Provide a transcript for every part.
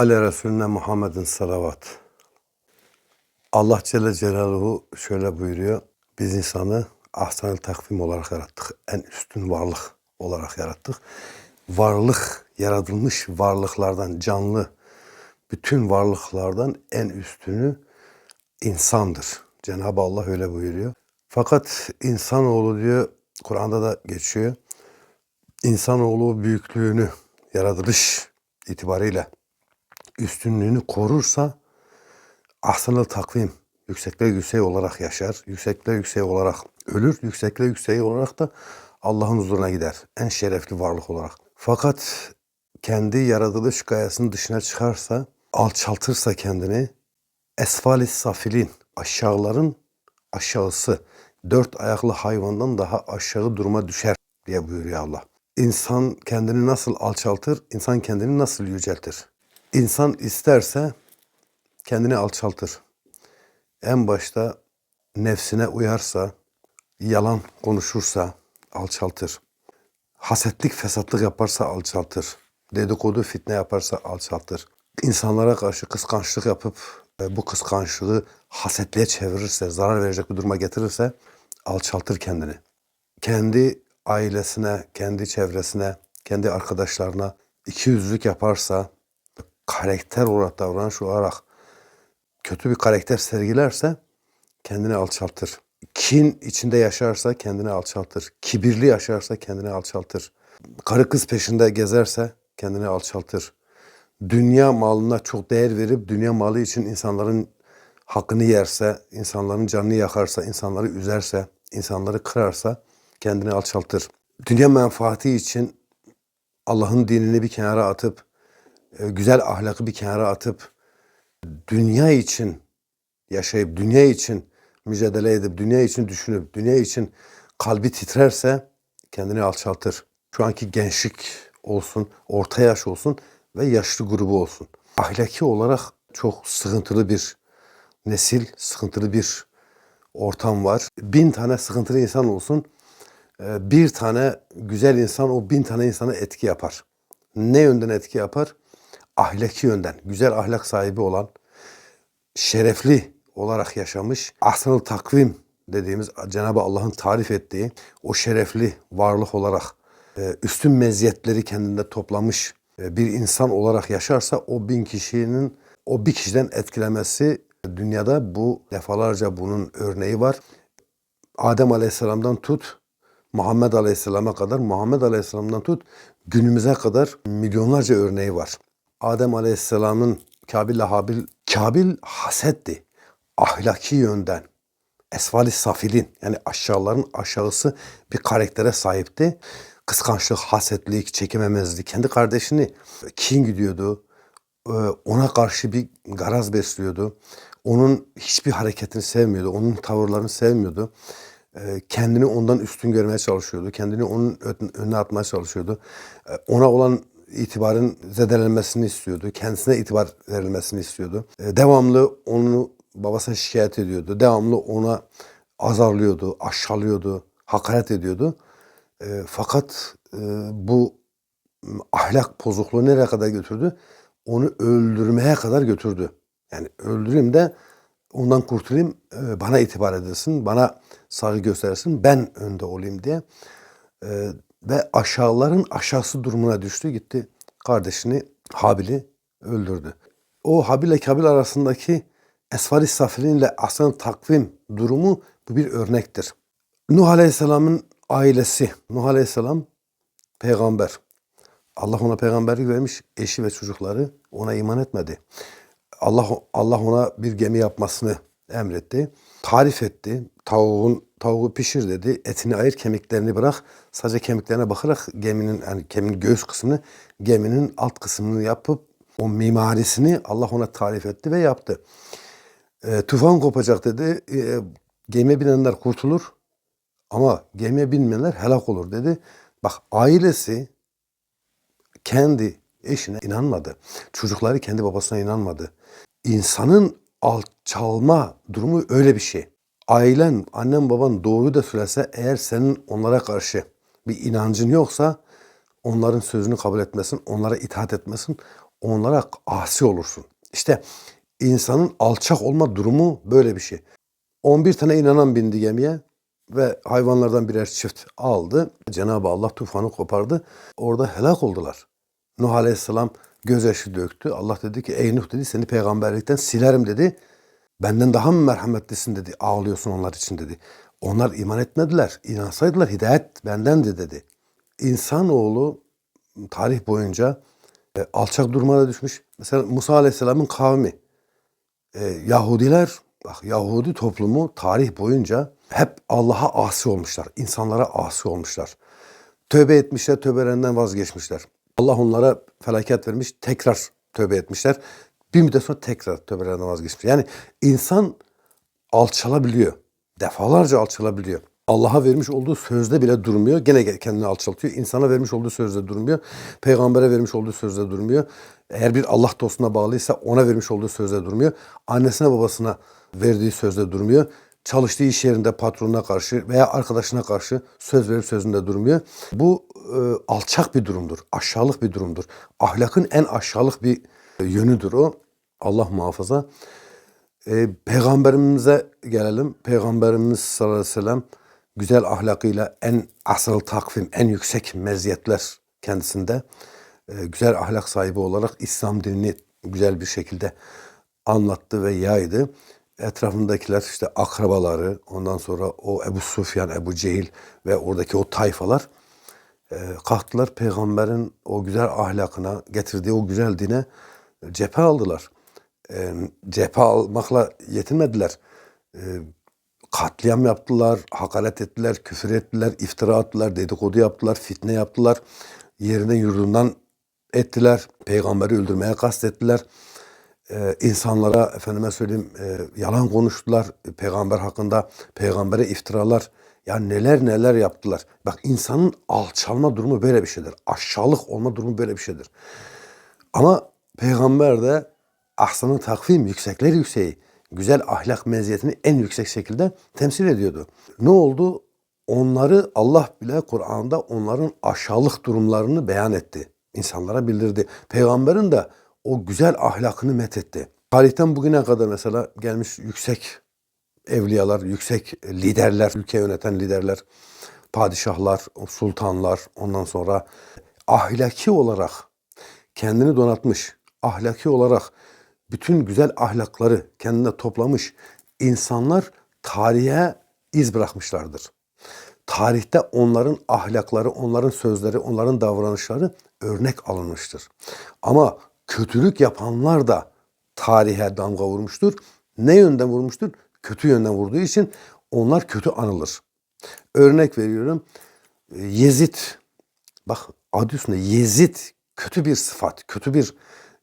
Ali Resulüne Muhammed'in salavat. Allah Celle Celaluhu şöyle buyuruyor. Biz insanı ahsen takvim olarak yarattık. En üstün varlık olarak yarattık. Varlık, yaratılmış varlıklardan, canlı bütün varlıklardan en üstünü insandır. Cenab-ı Allah öyle buyuruyor. Fakat insanoğlu diyor, Kur'an'da da geçiyor. İnsanoğlu büyüklüğünü, yaratılış itibariyle üstünlüğünü korursa ahsanıl takvim yüksekle yüksek olarak yaşar. Yüksekle yüksek olarak ölür. Yüksekle yüksek olarak da Allah'ın huzuruna gider. En şerefli varlık olarak. Fakat kendi yaratılış gayesinin dışına çıkarsa, alçaltırsa kendini esfalis safilin aşağıların aşağısı dört ayaklı hayvandan daha aşağı duruma düşer diye buyuruyor Allah. İnsan kendini nasıl alçaltır, insan kendini nasıl yüceltir? İnsan isterse kendini alçaltır. En başta nefsine uyarsa, yalan konuşursa alçaltır. Hasetlik, fesatlık yaparsa alçaltır. Dedikodu, fitne yaparsa alçaltır. İnsanlara karşı kıskançlık yapıp e, bu kıskançlığı hasetliğe çevirirse, zarar verecek bir duruma getirirse alçaltır kendini. Kendi ailesine, kendi çevresine, kendi arkadaşlarına iki yüzlük yaparsa, karakter olarak davranış olarak kötü bir karakter sergilerse kendini alçaltır. Kin içinde yaşarsa kendini alçaltır. Kibirli yaşarsa kendini alçaltır. Karı kız peşinde gezerse kendini alçaltır. Dünya malına çok değer verip dünya malı için insanların hakkını yerse, insanların canını yakarsa, insanları üzerse, insanları kırarsa kendini alçaltır. Dünya menfaati için Allah'ın dinini bir kenara atıp, güzel ahlakı bir kenara atıp, dünya için yaşayıp, dünya için mücadele edip, dünya için düşünüp, dünya için kalbi titrerse kendini alçaltır. Şu anki gençlik olsun, orta yaş olsun ve yaşlı grubu olsun. Ahlaki olarak çok sıkıntılı bir nesil, sıkıntılı bir ortam var. Bin tane sıkıntılı insan olsun, e, bir tane güzel insan o bin tane insana etki yapar. Ne yönden etki yapar? Ahlaki yönden, güzel ahlak sahibi olan, şerefli olarak yaşamış, ahsanıl takvim dediğimiz Cenab-ı Allah'ın tarif ettiği o şerefli varlık olarak e, üstün meziyetleri kendinde toplamış e, bir insan olarak yaşarsa o bin kişinin o bir kişiden etkilemesi dünyada bu defalarca bunun örneği var. Adem Aleyhisselam'dan tut Muhammed Aleyhisselam'a kadar, Muhammed Aleyhisselam'dan tut günümüze kadar milyonlarca örneği var. Adem Aleyhisselam'ın Kabil ile Habil, Kabil hasetti. Ahlaki yönden. Esvali safilin yani aşağıların aşağısı bir karaktere sahipti. Kıskançlık, hasetlik, çekememezlik. Kendi kardeşini kin gidiyordu. Ee, Ona karşı bir garaz besliyordu. Onun hiçbir hareketini sevmiyordu. Onun tavırlarını sevmiyordu. Ee, Kendini ondan üstün görmeye çalışıyordu. Kendini onun önüne atmaya çalışıyordu. Ee, Ona olan itibarın zedelenmesini istiyordu. Kendisine itibar verilmesini istiyordu. Ee, Devamlı onu babasına şikayet ediyordu. Devamlı ona azarlıyordu, aşağılıyordu, hakaret ediyordu. Ee, fakat e, bu ahlak bozukluğu nereye kadar götürdü? Onu öldürmeye kadar götürdü. Yani öldüreyim de ondan kurtulayım, e, bana itibar edilsin, bana saygı göstersin, ben önde olayım diye. E, ve aşağıların aşağısı durumuna düştü, gitti kardeşini Habil'i öldürdü. O Habil ile Kabil arasındaki Esfari Safirin ile Aslan takvim durumu bu bir örnektir. Nuh Aleyhisselam'ın ailesi, Nuh Aleyhisselam peygamber. Allah ona peygamberlik vermiş, eşi ve çocukları ona iman etmedi. Allah Allah ona bir gemi yapmasını emretti. Tarif etti. Tavuğun tavuğu pişir dedi. Etini ayır, kemiklerini bırak. Sadece kemiklerine bakarak geminin yani geminin göğüs kısmını, geminin alt kısmını yapıp o mimarisini Allah ona tarif etti ve yaptı. E, tufan kopacak dedi. E, gemiye binenler kurtulur ama gemiye binmeyenler helak olur dedi. Bak ailesi kendi eşine inanmadı. Çocukları kendi babasına inanmadı. İnsanın alçalma durumu öyle bir şey. Ailen, annen baban doğruyu da söylese eğer senin onlara karşı bir inancın yoksa onların sözünü kabul etmesin, onlara itaat etmesin. onlara asi olursun. İşte insanın alçak olma durumu böyle bir şey. 11 tane inanan bindi gemiye ve hayvanlardan birer çift aldı. Cenab-ı Allah tufanı kopardı. Orada helak oldular. Nuh Aleyhisselam gözyaşı döktü. Allah dedi ki ey Nuh dedi seni peygamberlikten silerim dedi. Benden daha mı merhametlisin dedi. Ağlıyorsun onlar için dedi. Onlar iman etmediler. İnansaydılar hidayet bendendi dedi. İnsanoğlu tarih boyunca e, alçak durumlara düşmüş. Mesela Musa Aleyhisselam'ın kavmi. E, Yahudiler, bak Yahudi toplumu tarih boyunca hep Allah'a asi olmuşlar. insanlara asi olmuşlar. Tövbe etmişler, tövbelerinden vazgeçmişler. Allah onlara felaket vermiş, tekrar tövbe etmişler. Bir müddet sonra tekrar tövbelerinden vazgeçmişler. Yani insan alçalabiliyor. Defalarca alçalabiliyor. Allah'a vermiş olduğu sözde bile durmuyor. Gene kendini alçaltıyor. İnsana vermiş olduğu sözde durmuyor. Peygambere vermiş olduğu sözde durmuyor. Eğer bir Allah dostuna bağlıysa ona vermiş olduğu sözde durmuyor. Annesine babasına verdiği sözde durmuyor. Çalıştığı iş yerinde patronuna karşı veya arkadaşına karşı söz verip sözünde durmuyor. Bu e, alçak bir durumdur. Aşağılık bir durumdur. Ahlakın en aşağılık bir yönüdür o. Allah muhafaza. E, peygamberimize gelelim. Peygamberimiz sallallahu aleyhi ve sellem güzel ahlakıyla en asıl takvim, en yüksek meziyetler kendisinde. E, güzel ahlak sahibi olarak İslam dinini güzel bir şekilde anlattı ve yaydı. Etrafındakiler işte akrabaları, ondan sonra o Ebu Sufyan, Ebu Cehil ve oradaki o tayfalar e, kalktılar peygamberin o güzel ahlakına, getirdiği o güzel dine cephe aldılar. E, cephe almakla yetinmediler. E, katliam yaptılar, hakaret ettiler, küfür ettiler, iftira attılar, dedikodu yaptılar, fitne yaptılar. Yerine yurdundan ettiler, peygamberi öldürmeye kastettiler. Ee, insanlara efendime söyleyeyim e, yalan konuştular peygamber hakkında, peygambere iftiralar. Ya neler neler yaptılar. Bak insanın alçalma durumu böyle bir şeydir. Aşağılık olma durumu böyle bir şeydir. Ama peygamber de ahsanı takvim, yüksekler yükseği, güzel ahlak meziyetini en yüksek şekilde temsil ediyordu. Ne oldu? Onları Allah bile Kur'an'da onların aşağılık durumlarını beyan etti. İnsanlara bildirdi. Peygamberin de o güzel ahlakını methetti. Tarihten bugüne kadar mesela gelmiş yüksek evliyalar, yüksek liderler, ülke yöneten liderler, padişahlar, sultanlar, ondan sonra ahlaki olarak kendini donatmış, ahlaki olarak bütün güzel ahlakları kendine toplamış insanlar tarihe iz bırakmışlardır. Tarihte onların ahlakları, onların sözleri, onların davranışları örnek alınmıştır. Ama kötülük yapanlar da tarihe damga vurmuştur. Ne yönden vurmuştur? Kötü yönden vurduğu için onlar kötü anılır. Örnek veriyorum. Yezid. Bak adı üstünde Yezid kötü bir sıfat, kötü bir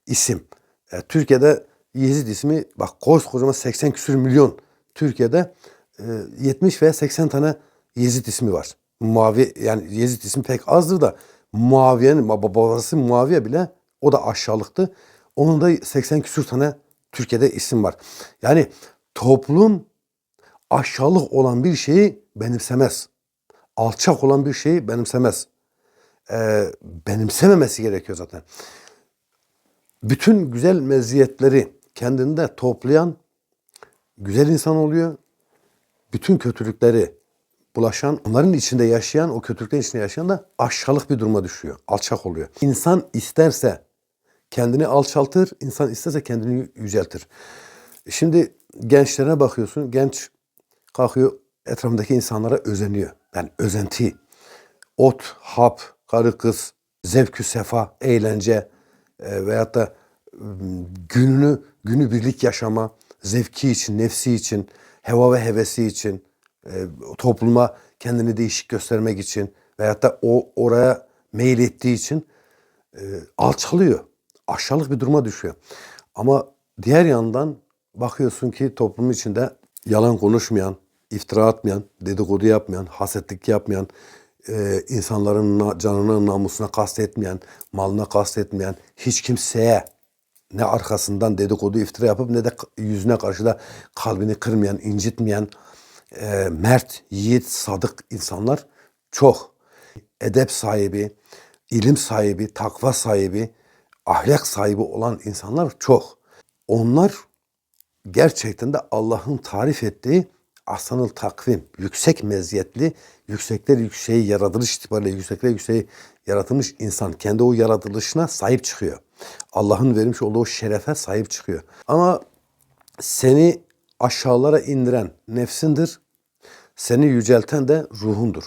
isim. E, Türkiye'de Yezid ismi bak koskocaman 80 küsür milyon Türkiye'de e, 70 veya 80 tane Yezid ismi var. Muavi yani Yezid ismi pek azdır da Muaviye'nin babası Muaviye bile o da aşağılıktı. Onun da 80 küsür tane Türkiye'de isim var. Yani toplum aşağılık olan bir şeyi benimsemez. Alçak olan bir şeyi benimsemez. Ee, benimsememesi gerekiyor zaten. Bütün güzel meziyetleri kendinde toplayan güzel insan oluyor. Bütün kötülükleri bulaşan, onların içinde yaşayan, o kötülüklerin içinde yaşayan da aşağılık bir duruma düşüyor. Alçak oluyor. İnsan isterse kendini alçaltır, insan isterse kendini yüceltir. Şimdi gençlere bakıyorsun, genç kalkıyor etrafındaki insanlara özeniyor. Yani özenti. Ot, hap, karı kız, zevkü sefa, eğlence e, veyahut da gününü, günü birlik yaşama, zevki için, nefsi için, heva ve hevesi için, e, topluma kendini değişik göstermek için veyahut da o oraya meyil ettiği için e, alçalıyor. Aşağılık bir duruma düşüyor. Ama diğer yandan bakıyorsun ki toplum içinde yalan konuşmayan, iftira atmayan, dedikodu yapmayan, hasetlik yapmayan, e, insanların canına, namusuna kastetmeyen, malına kastetmeyen, hiç kimseye ne arkasından dedikodu iftira yapıp ne de yüzüne karşı da kalbini kırmayan, incitmeyen, e, mert, yiğit, sadık insanlar çok. Edep sahibi, ilim sahibi, takva sahibi, ahlak sahibi olan insanlar çok. Onlar gerçekten de Allah'ın tarif ettiği ahsanıl takvim, yüksek meziyetli, yüksekler yükseği, yaratılış itibariyle yüksekler yükseği yaratılmış insan kendi o yaratılışına sahip çıkıyor. Allah'ın vermiş olduğu şerefe sahip çıkıyor. Ama seni aşağılara indiren nefsindir. Seni yücelten de ruhundur.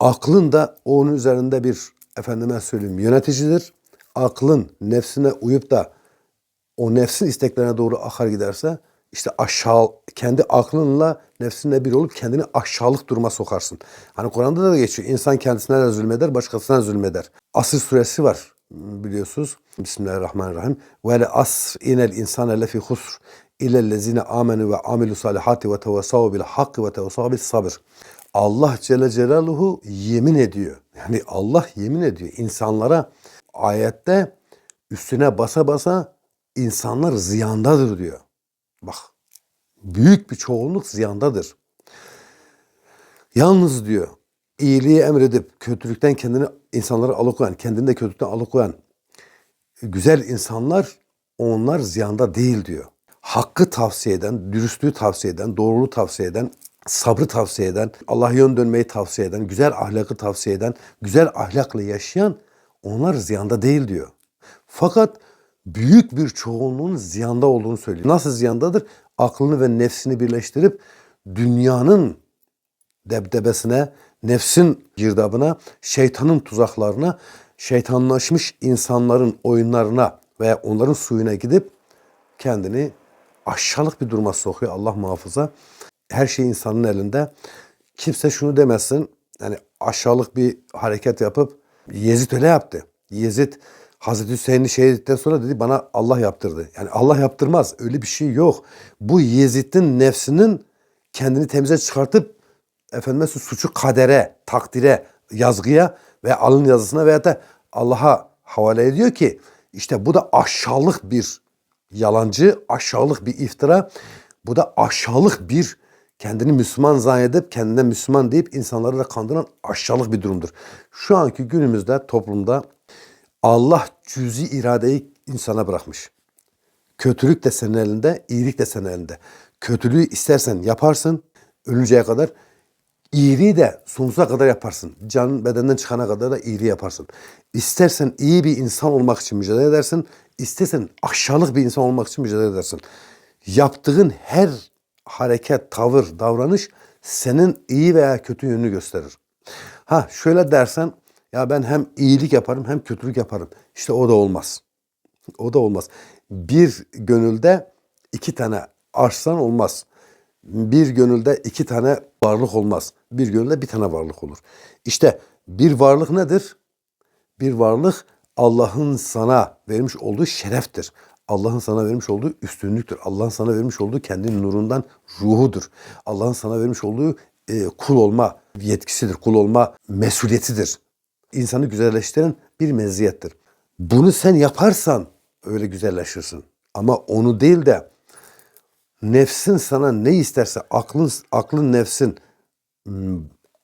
Aklın da onun üzerinde bir efendime söyleyeyim yöneticidir. Aklın nefsine uyup da o nefsin isteklerine doğru akar giderse işte aşağı kendi aklınla nefsinle bir olup kendini aşağılık duruma sokarsın. Hani Kur'an'da da geçiyor. İnsan kendisine de zulmeder, başkasına zulmeder. Asr suresi var biliyorsunuz. Bismillahirrahmanirrahim. Ve le asr inel insane lefi husr illellezine amenu ve amilu salihati ve tevasav bil hakkı ve tevasav bil sabır. Allah Celle Celaluhu yemin ediyor. Yani Allah yemin ediyor. insanlara ayette üstüne basa basa insanlar ziyandadır diyor. Bak büyük bir çoğunluk ziyandadır. Yalnız diyor iyiliği emredip kötülükten kendini insanları alıkoyan, kendini de kötülükten alıkoyan güzel insanlar onlar ziyanda değil diyor. Hakkı tavsiye eden, dürüstlüğü tavsiye eden, doğruluğu tavsiye eden, sabrı tavsiye eden, Allah'a yön dönmeyi tavsiye eden, güzel ahlakı tavsiye eden, güzel ahlakla yaşayan onlar ziyanda değil diyor. Fakat büyük bir çoğunluğun ziyanda olduğunu söylüyor. Nasıl ziyandadır? Aklını ve nefsini birleştirip dünyanın debdebesine, nefsin girdabına, şeytanın tuzaklarına, şeytanlaşmış insanların oyunlarına veya onların suyuna gidip kendini aşağılık bir duruma sokuyor Allah muhafaza. Her şey insanın elinde. Kimse şunu demesin. Yani aşağılık bir hareket yapıp Yezid öyle yaptı. Yezid Hazreti Hüseyin'i şehit ettikten sonra dedi bana Allah yaptırdı. Yani Allah yaptırmaz. Öyle bir şey yok. Bu Yezid'in nefsinin kendini temize çıkartıp efendime suçu kadere, takdire, yazgıya ve alın yazısına veya da Allah'a havale ediyor ki işte bu da aşağılık bir yalancı, aşağılık bir iftira. Bu da aşağılık bir kendini Müslüman zannedip kendine Müslüman deyip insanları da kandıran aşağılık bir durumdur. Şu anki günümüzde toplumda Allah cüzi iradeyi insana bırakmış. Kötülük de senin elinde, iyilik de senin elinde. Kötülüğü istersen yaparsın ölünceye kadar. İyiliği de sonsuza kadar yaparsın. Canın bedenden çıkana kadar da iyiliği yaparsın. İstersen iyi bir insan olmak için mücadele edersin. İstersen aşağılık bir insan olmak için mücadele edersin. Yaptığın her hareket, tavır, davranış senin iyi veya kötü yönünü gösterir. Ha şöyle dersen ya ben hem iyilik yaparım hem kötülük yaparım. İşte o da olmaz. O da olmaz. Bir gönülde iki tane arslan olmaz. Bir gönülde iki tane varlık olmaz. Bir gönülde bir tane varlık olur. İşte bir varlık nedir? Bir varlık Allah'ın sana vermiş olduğu şereftir. Allah'ın sana vermiş olduğu üstünlüktür. Allah'ın sana vermiş olduğu kendi nurundan ruhudur. Allah'ın sana vermiş olduğu e, kul olma yetkisidir. Kul olma mesuliyetidir. İnsanı güzelleştiren bir meziyettir. Bunu sen yaparsan öyle güzelleşirsin. Ama onu değil de nefsin sana ne isterse aklın aklın nefsin hmm,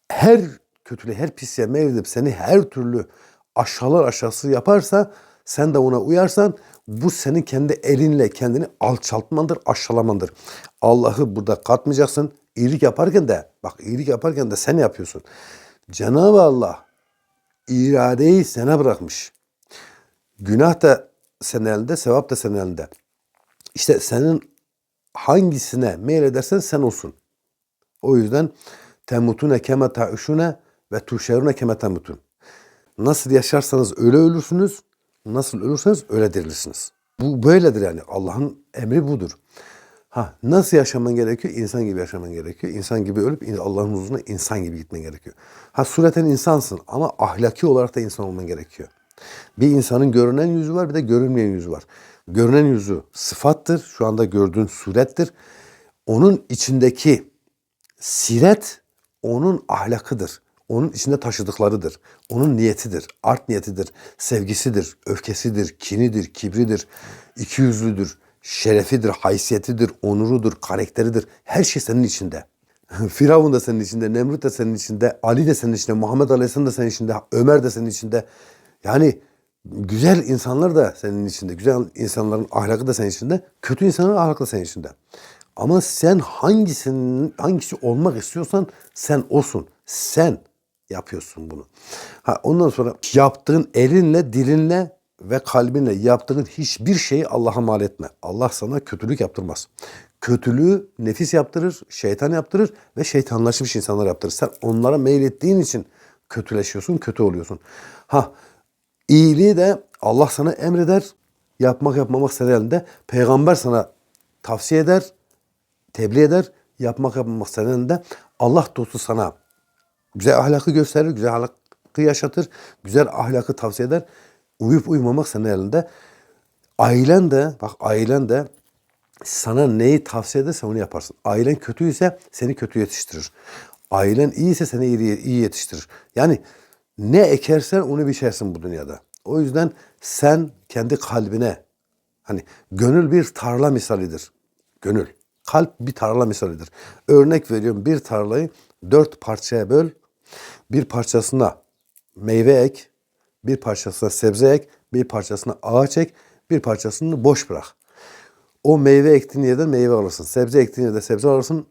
her kötülüğü, her pisliğe meyledip seni her türlü aşağılar aşağısı yaparsa sen de ona uyarsan bu senin kendi elinle kendini alçaltmandır, aşağılamandır. Allah'ı burada katmayacaksın. İyilik yaparken de bak iyilik yaparken de sen yapıyorsun. Cenab-ı Allah iradeyi sana bırakmış. Günah da senin elinde, sevap da senin elinde. İşte senin hangisine meyledersen sen olsun. O yüzden temutune keme ta'uşune ve tuşerune keme temutun. Nasıl yaşarsanız öyle ölürsünüz, nasıl ölürseniz öyle dirilirsiniz. Bu böyledir yani. Allah'ın emri budur. Ha nasıl yaşaman gerekiyor? İnsan gibi yaşaman gerekiyor. İnsan gibi ölüp Allah'ın huzuruna insan gibi gitmen gerekiyor. Ha sureten insansın ama ahlaki olarak da insan olman gerekiyor. Bir insanın görünen yüzü var bir de görünmeyen yüzü var. Görünen yüzü sıfattır. Şu anda gördüğün surettir. Onun içindeki siret onun ahlakıdır. Onun içinde taşıdıklarıdır. Onun niyetidir, art niyetidir, sevgisidir, öfkesidir, kinidir, kibridir, ikiyüzlüdür, şerefidir, haysiyetidir, onurudur, karakteridir. Her şey senin içinde. Firavun da senin içinde, Nemrut da senin içinde, Ali de senin içinde, Muhammed Aleyhisselam da senin içinde, Ömer de senin içinde. Yani Güzel insanlar da senin içinde. Güzel insanların ahlakı da senin içinde. Kötü insanların ahlakı da senin içinde. Ama sen hangisinin hangisi olmak istiyorsan sen olsun. Sen yapıyorsun bunu. Ha ondan sonra yaptığın elinle, dilinle ve kalbinle yaptığın hiçbir şeyi Allah'a mal etme. Allah sana kötülük yaptırmaz. Kötülüğü nefis yaptırır, şeytan yaptırır ve şeytanlaşmış insanlar yaptırır. Sen onlara meylettiğin için kötüleşiyorsun, kötü oluyorsun. Ha iyiliği de Allah sana emreder. Yapmak yapmamak senin elinde. Peygamber sana tavsiye eder, tebliğ eder. Yapmak yapmamak senin elinde. Allah dostu sana güzel ahlakı gösterir, güzel ahlakı yaşatır, güzel ahlakı tavsiye eder. Uyup uyumamak senin elinde. Ailen de, bak ailen de sana neyi tavsiye ederse onu yaparsın. Ailen kötüyse seni kötü yetiştirir. Ailen iyiyse seni iyi, iyi yetiştirir. Yani ne ekersen onu biçersin bu dünyada. O yüzden sen kendi kalbine, hani gönül bir tarla misalidir. Gönül. Kalp bir tarla misalidir. Örnek veriyorum bir tarlayı dört parçaya böl. Bir parçasına meyve ek, bir parçasına sebze ek, bir parçasına ağaç ek, bir parçasını boş bırak. O meyve ektiğin yerden meyve alırsın. Sebze ektiğin yerde sebze alırsın.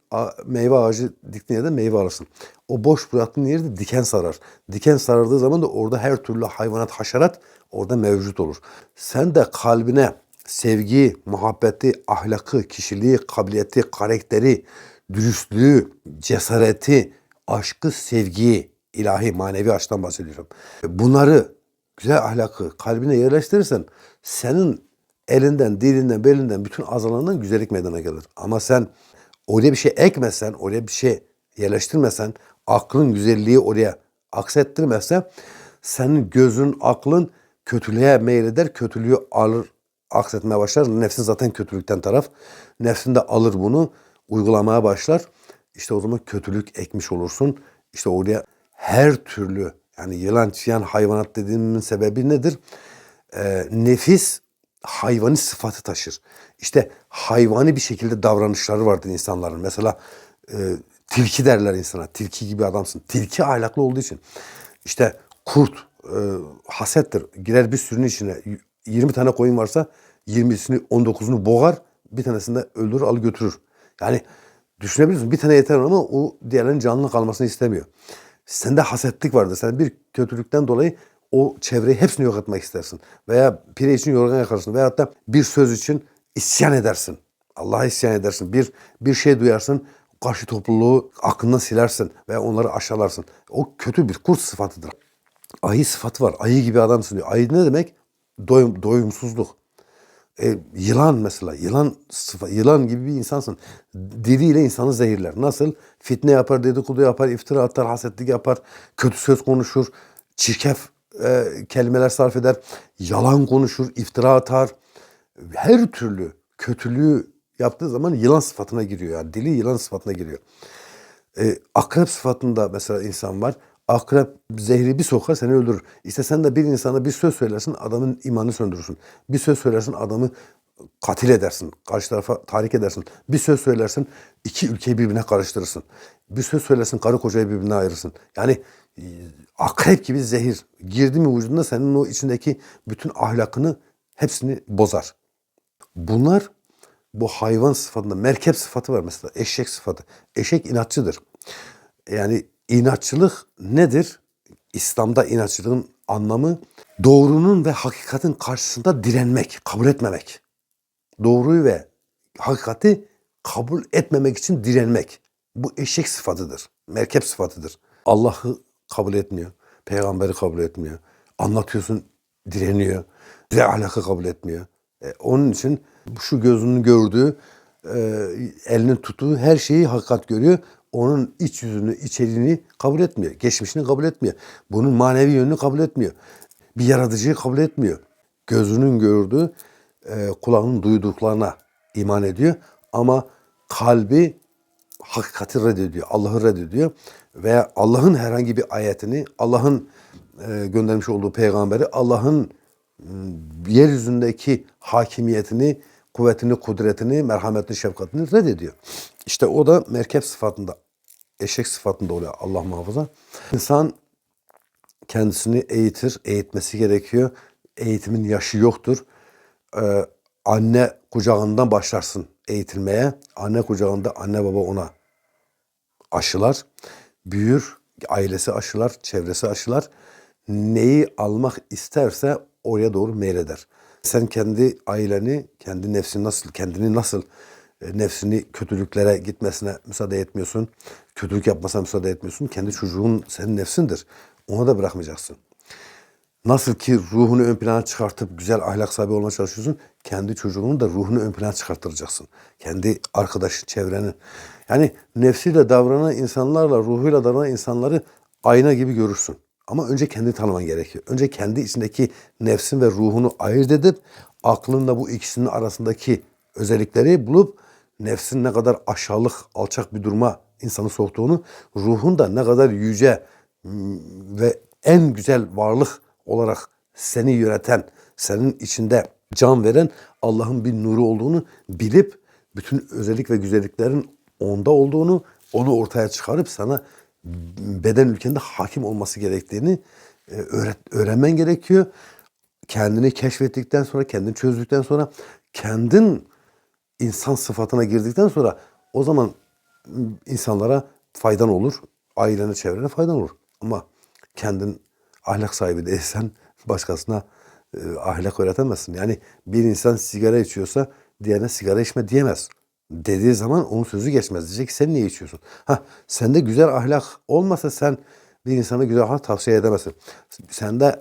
Meyve ağacı diktiğin yerden meyve alırsın. O boş bıraktığın yerde diken sarar. Diken sarardığı zaman da orada her türlü hayvanat, haşerat orada mevcut olur. Sen de kalbine sevgi, muhabbeti, ahlakı, kişiliği, kabiliyeti, karakteri, dürüstlüğü, cesareti, aşkı, sevgiyi, ilahi, manevi açıdan bahsediyorum. Bunları, güzel ahlakı kalbine yerleştirirsen senin elinden, dilinden, belinden, bütün azalarından güzellik meydana gelir. Ama sen oraya bir şey ekmezsen, oraya bir şey yerleştirmesen, aklın güzelliği oraya aksettirmezsen senin gözün, aklın kötülüğe meyleder, kötülüğü alır, aksetmeye başlar. Nefsin zaten kötülükten taraf. Nefsin de alır bunu, uygulamaya başlar. İşte o zaman kötülük ekmiş olursun. İşte oraya her türlü yani yılan, çiyan, hayvanat dediğimin sebebi nedir? Ee, nefis hayvani sıfatı taşır. İşte hayvani bir şekilde davranışları vardır insanların. Mesela e, tilki derler insana. Tilki gibi adamsın. Tilki ahlaklı olduğu için. İşte kurt e, hasettir. Girer bir sürünün içine. Y- 20 tane koyun varsa 20'sini 19'unu boğar. Bir tanesini de öldürür al götürür. Yani düşünebiliyorsun bir tane yeter ama o diğerlerinin canlı kalmasını istemiyor. Sende hasetlik vardır. Sen bir kötülükten dolayı o çevreyi hepsini yok etmek istersin. Veya pire için yorgan yakarsın. Veyahut da bir söz için isyan edersin. Allah'a isyan edersin. Bir bir şey duyarsın. Karşı topluluğu aklından silersin veya onları aşağılarsın. O kötü bir kurt sıfatıdır. Ayı sıfatı var. Ayı gibi adamsın diyor. Ayı ne demek? Doyum, doyumsuzluk. E, yılan mesela. Yılan yılan gibi bir insansın. Diliyle insanı zehirler. Nasıl? Fitne yapar, dedikodu yapar, iftira atar, hasetlik yapar, kötü söz konuşur, çirkef e, kelimeler sarf eder, yalan konuşur, iftira atar. Her türlü kötülüğü yaptığı zaman yılan sıfatına giriyor. Yani dili yılan sıfatına giriyor. E, akrep sıfatında mesela insan var. Akrep zehri bir sokar seni öldürür. İşte sen de bir insana bir söz söylersin adamın imanını söndürürsün. Bir söz söylersin adamı katil edersin. Karşı tarafa tahrik edersin. Bir söz söylersin iki ülkeyi birbirine karıştırırsın. Bir söz söylersin karı kocayı birbirine ayırırsın. Yani e, akrep gibi zehir girdi mi vücuduna senin o içindeki bütün ahlakını hepsini bozar. Bunlar bu hayvan sıfatında merkep sıfatı var mesela eşek sıfatı. Eşek inatçıdır. Yani inatçılık nedir? İslam'da inatçılığın anlamı doğrunun ve hakikatin karşısında direnmek, kabul etmemek. Doğruyu ve hakikati kabul etmemek için direnmek. Bu eşek sıfatıdır. Merkep sıfatıdır. Allah'ı kabul etmiyor. Peygamberi kabul etmiyor. Anlatıyorsun direniyor. Ve ahlakı kabul etmiyor. E, onun için şu gözünün gördüğü, e, elinin tuttuğu her şeyi hakikat görüyor. Onun iç yüzünü, içeriğini kabul etmiyor. Geçmişini kabul etmiyor. Bunun manevi yönünü kabul etmiyor. Bir yaratıcıyı kabul etmiyor. Gözünün gördüğü, e, kulağının duyduklarına iman ediyor. Ama kalbi hakikati reddediyor, Allah'ı reddediyor veya Allah'ın herhangi bir ayetini, Allah'ın e, göndermiş olduğu peygamberi, Allah'ın m, yeryüzündeki hakimiyetini, kuvvetini, kudretini, merhametini, şefkatini reddediyor. İşte o da merkep sıfatında, eşek sıfatında oluyor Allah muhafaza. İnsan kendisini eğitir, eğitmesi gerekiyor. eğitimin yaşı yoktur. Ee, anne kucağından başlarsın eğitilmeye. Anne kucağında anne baba ona aşılar. Büyür, ailesi aşılar, çevresi aşılar. Neyi almak isterse oraya doğru meyleder. Sen kendi aileni, kendi nefsini nasıl, kendini nasıl nefsini kötülüklere gitmesine müsaade etmiyorsun. Kötülük yapmasına müsaade etmiyorsun. Kendi çocuğun senin nefsindir. Onu da bırakmayacaksın. Nasıl ki ruhunu ön plana çıkartıp güzel ahlak sahibi olmaya çalışıyorsun, kendi çocuğunun da ruhunu ön plana çıkarttıracaksın. Kendi arkadaşı, çevreni. Yani nefsiyle davranan insanlarla, ruhuyla davranan insanları ayna gibi görürsün. Ama önce kendi tanıman gerekiyor. Önce kendi içindeki nefsin ve ruhunu ayırt edip aklınla bu ikisinin arasındaki özellikleri bulup nefsin ne kadar aşağılık, alçak bir duruma insanı soktuğunu, ruhun da ne kadar yüce m, ve en güzel varlık olarak seni yöneten, senin içinde can veren Allah'ın bir nuru olduğunu bilip bütün özellik ve güzelliklerin onda olduğunu, onu ortaya çıkarıp sana beden ülkende hakim olması gerektiğini e, öğrenmen gerekiyor. Kendini keşfettikten sonra, kendini çözdükten sonra, kendin insan sıfatına girdikten sonra o zaman insanlara faydan olur. Ailene, çevrene faydan olur. Ama kendin ahlak sahibi değilsen başkasına e, ahlak öğretemezsin. Yani bir insan sigara içiyorsa diğerine sigara içme diyemez. Dediği zaman onun sözü geçmez. Diyecek ki sen niye içiyorsun? Ha, sende güzel ahlak olmasa sen bir insana güzel ahlak tavsiye edemezsin. Sende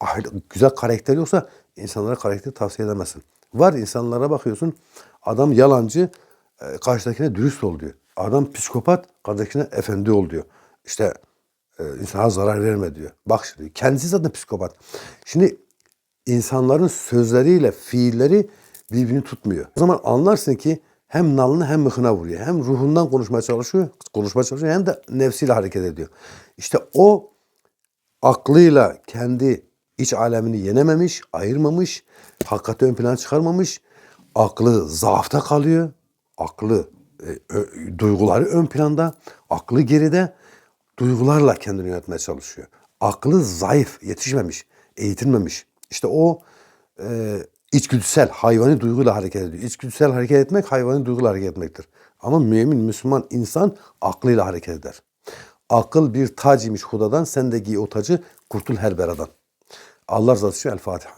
ahlak, güzel karakter yoksa insanlara karakter tavsiye edemezsin. Var insanlara bakıyorsun adam yalancı e, karşıdakine dürüst ol diyor. Adam psikopat karşıdakine efendi ol diyor. İşte e, insana zarar verme diyor. Bak şimdi kendisi zaten psikopat. Şimdi insanların sözleriyle fiilleri birbirini tutmuyor. O zaman anlarsın ki hem nalını hem mıhına vuruyor. Hem ruhundan konuşmaya çalışıyor, konuşmaya çalışıyor hem de nefsiyle hareket ediyor. İşte o aklıyla kendi iç alemini yenememiş, ayırmamış, hakikati ön plana çıkarmamış, aklı zaafta kalıyor, aklı, e, ö- duyguları ön planda, aklı geride, duygularla kendini yönetmeye çalışıyor. Aklı zayıf, yetişmemiş, eğitilmemiş. İşte o e, içgüdüsel, hayvani duyguyla hareket ediyor. İçgüdüsel hareket etmek, hayvani duyguyla hareket etmektir. Ama mümin, Müslüman insan aklıyla hareket eder. Akıl bir tac imiş hudadan, sen de giy o tacı, kurtul her beladan. Allah rızası için El Fatiha.